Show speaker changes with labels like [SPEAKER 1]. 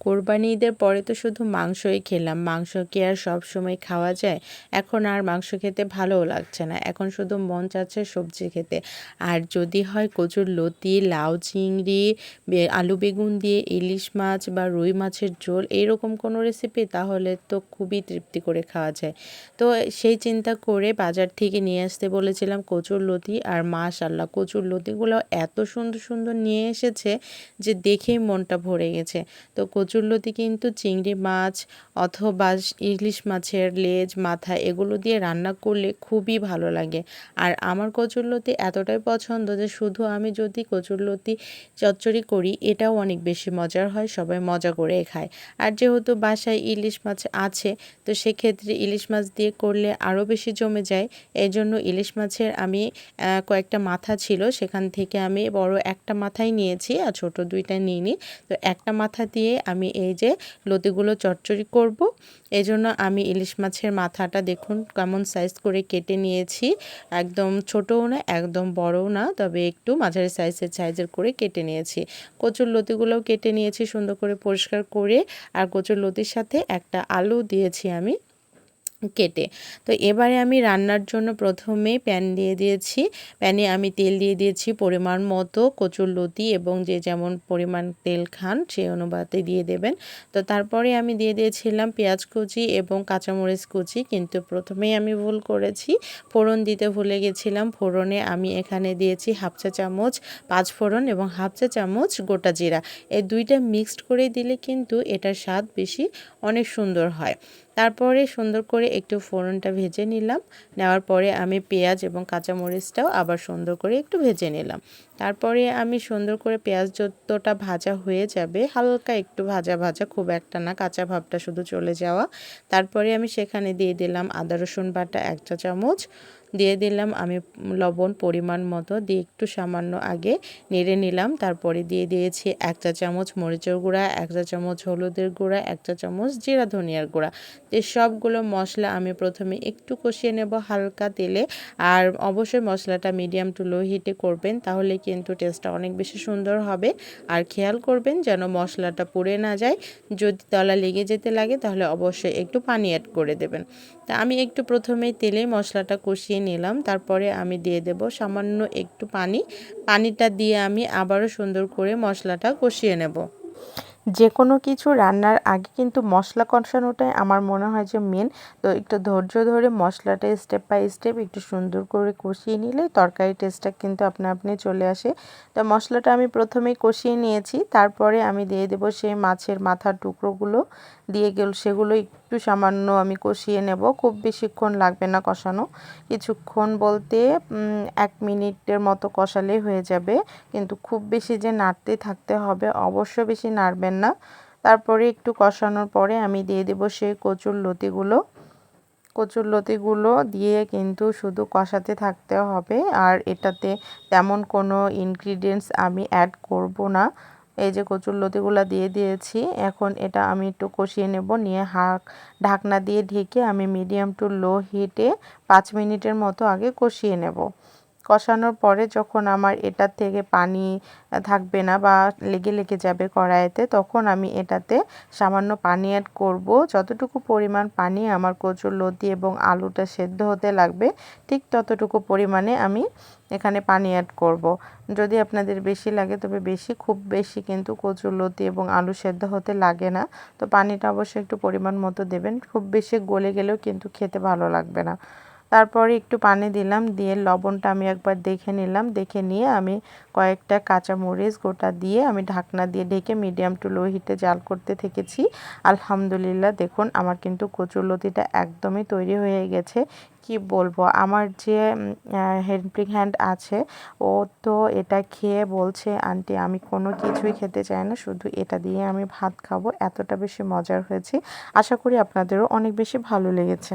[SPEAKER 1] কোরবানি ঈদের পরে তো শুধু মাংসই খেলাম। মাংস কি আর সব সময় খাওয়া যায়? এখন আর মাংস খেতে ভালোও লাগছে না। এখন শুধু মন চাচ্ছে সবজি খেতে। আর যদি হয় কচুর লতি, লাউ চিংড়ি আলু বেগুন দিয়ে ইলিশ মাছ বা রুই মাছের ঝোল এইরকম কোনো রেসিপি তাহলে তো খুবই তৃপ্তি করে খাওয়া যায়। তো সেই চিন্তা করে বাজার থেকে নিয়ে আসতে বলেছিলাম কচুর লতি আর মাশাল্লাহ কচুর লতিগুলো এত সুন্দর সুন্দর নিয়ে এসেছে যে দেখেই মনটা ভরে গেছে। তো কচুরলতি কিন্তু চিংড়ি মাছ অথবা ইলিশ মাছের লেজ, মাথা এগুলো দিয়ে রান্না করলে খুবই ভালো লাগে। আর আমার কচুরলতি এতটাই পছন্দ যে শুধু আমি যদি কচুরলতি চচ্চড়ি করি, এটাও অনেক বেশি মজার হয়, সবাই মজা করে খায়। আর যেহেতু বাসায় ইলিশ মাছ আছে, তো সেক্ষেত্রে ইলিশ মাছ দিয়ে করলে আরও বেশি জমে যায়। এই জন্য ইলিশ মাছের আমি কয়েকটা মাথা ছিল, সেখান থেকে আমি বড় একটা মাথাই নিয়েছি আর ছোট দুইটা নিয়ে নিইনি। তো একটা মাথা দিয়ে আমি এই যে লতিগুলো চচ্চড়ি করব। এই জন্য আমি ইলিশ মাছের মাথাটা দেখুন কেমন সাইজ করে কেটে নিয়েছি। একদম ছোটও না, একদম বড়ও না, তবে একটু মাঝারি সাইজের সাইজের করে কেটে নিয়েছি। কচুর লতিগুলোও কেটে নিয়েছি সুন্দর করে পরিষ্কার করে। আর কচুর লতির সাথে একটা আলু দিয়েছি আমি। কেটে। তো এবারে আমি রান্নার জন্য প্রথমে প্যান দিয়ে দিয়েছি। প্যানে আমি তেল দিয়ে দিয়েছি পরিমাণ মতো কচুর লতি এবং যে যেমন পরিমাণ তেল খান সেই অনুপাতে দিয়ে দেবেন। তো তারপরে আমি দিয়ে দিয়েছিলাম পেঁয়াজ কুচি এবং কাঁচামরিচ কুচি। কিন্তু প্রথমেই আমি ভুল করেছি, ফোড়ন দিতে ভুলে গেছিলাম। ফোড়নে আমি এখানে দিয়েছি হাফ চা চামচ পাঁচ ফোড়ন এবং হাফ চা চামচ গোটা জিরা। এই দুইটা মিক্সড করে দিলে কিন্তু এটার স্বাদ বেশি, অনেক সুন্দর হয়। তারপরে সুন্দর করে একটু ফোড়নটা ভেজে নিলাম। নেওয়ার পরে আমি পেঁয়াজ এবং কাঁচামরিচটাও আবার সুন্দর করে একটু ভেজে নিলাম। তারপরে আমি সুন্দর করে পেঁয়াজ যতটা ভাজা হয়ে যাবে, হালকা একটু ভাজা ভাজা, খুব একটা না, কাঁচা ভাবটা শুধু চলে যাওয়া। তারপরে আমি সেখানে দিয়ে দিলাম আদা রসুন বাটা এক চা চামচ দিয়ে দিলাম। আমি লবণ পরিমাণ মতো দিয়ে একটু সামান্য আগে নেড়ে নিলাম। তারপরে দিয়ে দিয়েছি এক চা চামচ মরিচের গুঁড়া, এক চা চামচ হলুদের গুঁড়া, এক চা চামচ জিরা ধনিয়ার গুঁড়া। যে সবগুলো মশলা আমি প্রথমে একটু কষিয়ে নেব হালকা তেলে। আর অবশ্যই মশলাটা মিডিয়াম টু লো হিটে করবেন, তাহলে কিন্তু টেস্টটা অনেক বেশি সুন্দর হবে। আর খেয়াল করবেন যেন মশলাটা পুড়ে না যায়। যদি তলা লেগে যেতে লাগে, তাহলে অবশ্যই একটু পানি অ্যাড করে দেবেন। তা আমি একটু প্রথমেই তেলে মশলাটা কষিয়ে নিলাম। তারপরে আমি দিয়ে দেব সামান্য একটু পানি। পানিটা দিয়ে আমি আবারও সুন্দর করে মশলাটা কষিয়ে নেব। যে কোনো কিছু রান্নার আগে কিন্তু মশলা কষানোটাই আমার মনে হয় যে মেন তো একটু ধৈর্য ধরে মশলাটা স্টেপ বাই স্টেপ একটু সুন্দর করে কষিয়ে নিলে তরকারি টেস্টটা কিন্তু আপনা আপনি চলে আসে। তো মশলাটা আমি প্রথমেই কষিয়ে নিয়েছি। তারপরে আমি দিয়ে দেবো সেই মাছের মাথার টুকরোগুলো। দিয়ে গেল সেগুলো একটু সামান্য আমি কষিয়ে নেব, খুব বেশিক্ষণ লাগবে না কষানো। কিছুক্ষণ বলতে এক মিনিটের মতো কষালে হয়ে যাবে। কিন্তু খুব বেশি যে নাড়তে থাকতে হবে, অবশ্য বেশি নাড়বেন না। তারপরে একটু কষানোর পরে আমি দিয়ে দেবো সেই কচুর লতিগুলো। কচুর লতিগুলো দিয়ে কিন্তু শুধু কষাতে থাকতে হবে। আর এটাতে তেমন কোনো ইনগ্রিডিয়েন্টস আমি অ্যাড করব না। এই যে কচুর লতিগুলো দিয়ে দিয়েছি, এখন এটা আমি একটু কষিয়ে নেব, নিয়ে হাক, ঢাকনা দিয়ে ঢেকে আমি মিডিয়াম টু লো হিটে পাঁচ মিনিটের মতো আগে কষিয়ে নেব। কষানোর পরে যখন আমার এটার থেকে পানি থাকবে না বা লেগে লেগে যাবে কড়াইতে, তখন আমি এটাতে সামান্য পানি অ্যাড করব। যতটুকু পরিমাণ পানি আমার কচুর লতি এবং আলুটা সেদ্ধ হতে লাগবে, ঠিক ততটুকু পরিমাণে আমি এখানে পানি অ্যাড করব। যদি আপনাদের বেশি লাগে, তবে বেশি, খুব বেশি কিন্তু কচুর লতি এবং আলু সেদ্ধ হতে লাগে না। তো পানিটা অবশ্যই একটু পরিমাণ মতো দেবেন, খুব বেশি গলে গেলেও কিন্তু খেতে ভালো লাগবে না। তারপরে একটু পানি দিলাম, দিয়ে লবণটা আমি একবার দেখে নিলাম। দেখে নিয়ে আমি কয়েকটা কাঁচা মরিচ গোটা দিয়ে আমি ঢাকনা দিয়ে ঢেকে মিডিয়াম টু লো হিটে জাল করতে থেকেছি। আলহামদুলিল্লাহ, দেখুন আমার কিন্তু কচুরলতিটা একদমই তৈরি হয়ে গেছে। কি বলব, আমার যে হেল্পিং হ্যান্ড আছে, ও তো এটা খেয়ে বলছে, আন্টি, আমি কোনো কিছুই খেতে চাই না, শুধু এটা দিয়ে আমি ভাত খাব। এতটা বেশি মজার হয়েছে। আশা করি আপনাদেরও অনেক বেশি ভালো লেগেছে।